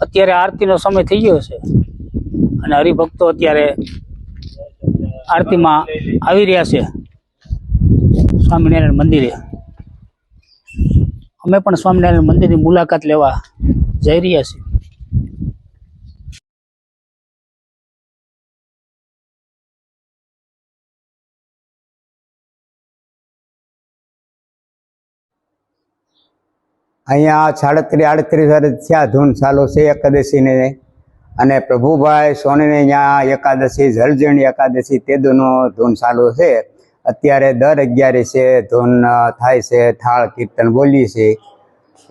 અત્યારે આરતીનો સમય થઈ ગયો છે. અને હરિભક્તો અત્યારે આરતીમાં આવી રહ્યા છે. સ્વામિનારાયણ મંદિરે. અમે પણ સ્વામિનારાયણ મંદિરની મુલાકાત લેવા જઈ રહ્યા છીએ. અહીંયા સાડત્રીસ આડત્રીસ વર્ષ થયા, ધૂન ચાલુ છે એકાદશીને. અને પ્રભુભાઈ સોનીને અહીંયા એકાદશી જળજણી એકાદશી, તે દૂનો ધૂન ચાલુ છે. અત્યારે દર અગિયારે છે, ધૂન થાય છે, થાળ, કીર્તન બોલીએ છે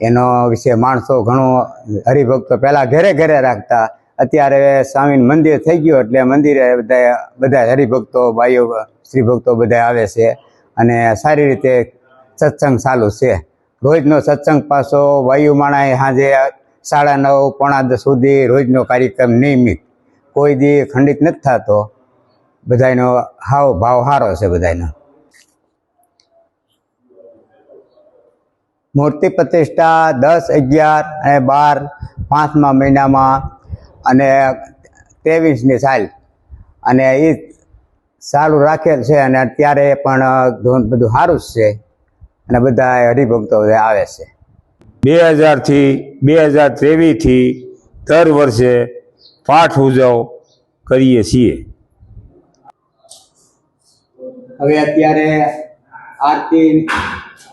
એનો વિશે માણસો ઘણો હરિભક્તો પહેલાં ઘરે ઘરે રાખતા. અત્યારે સ્વામી મંદિર થઈ ગયું એટલે મંદિરે બધા બધા હરિભક્તો, ભાઈઓ શ્રી ભક્તો બધા આવે છે. અને સારી રીતે સત્સંગ ચાલુ છે. રોજનો સત્સંગ પાસો વાયુમાણાએ સાંજે સાડા નવ પોણા દસ સુધી રોજનો કાર્યક્રમ નિયમિત. કોઈ દી ખંડિત નથી થતો. બધાયનો હાવ ભાવ સારો છે બધાયનો. મૂર્તિ પ્રતિષ્ઠા દસ અગિયાર અને બાર પાંચમા મહિનામાં અને ત્રેવીસની સાલ. અને એ સારું રાખેલ છે અને અત્યારે પણ ધોન બધું સારું જ છે. અને બધા હરિભક્તો આવે છે. બે હજારથી બે હજાર ત્રેવીસથી દર વર્ષે પાઠ ઉજવ કરીએ છીએ. હવે અત્યારે આરતી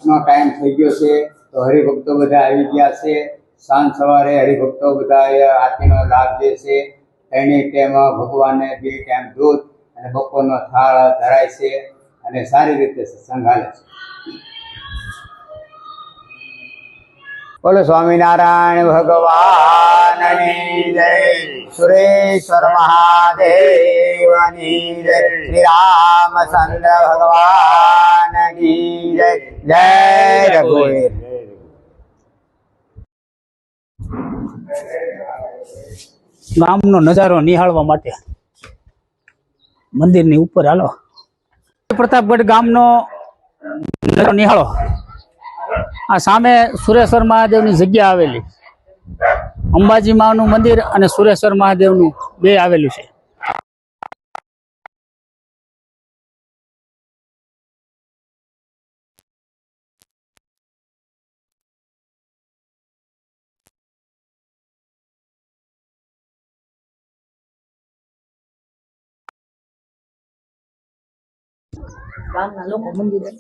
નો ટાઈમ થઈ ગયો છે તો હરિભક્તો બધા આવી ગયા છે. સાંજ સવારે હરિભક્તો બધા આરતીનો લાભ લે છે. એની ટાઈમ ભગવાનને બે ટાઈમ દૂધ અને બપોરનો થાળ ધરાય છે અને સારી રીતે સત્સંગ હાલે છે. બોલો સ્વામિનારાયણ ભગવાનની જય. સુરેશ્વર મહાદેવની જય. શ્રી રામચંદ્ર જય રઘુવીર. ગામનો નજારો નિહાળવા માટે મંદિરની ઉપર હાલો. પ્રતાપગઢ ગામનો નજારો નિહાળો. આ સામે સુરેશ્વર મહાદેવની જગ્યા આવેલી. અંબાજી માનું મંદિર અને સુરેશ્વર મહાદેવનું બે આવેલું છે. ગામના લોકો મંદિરે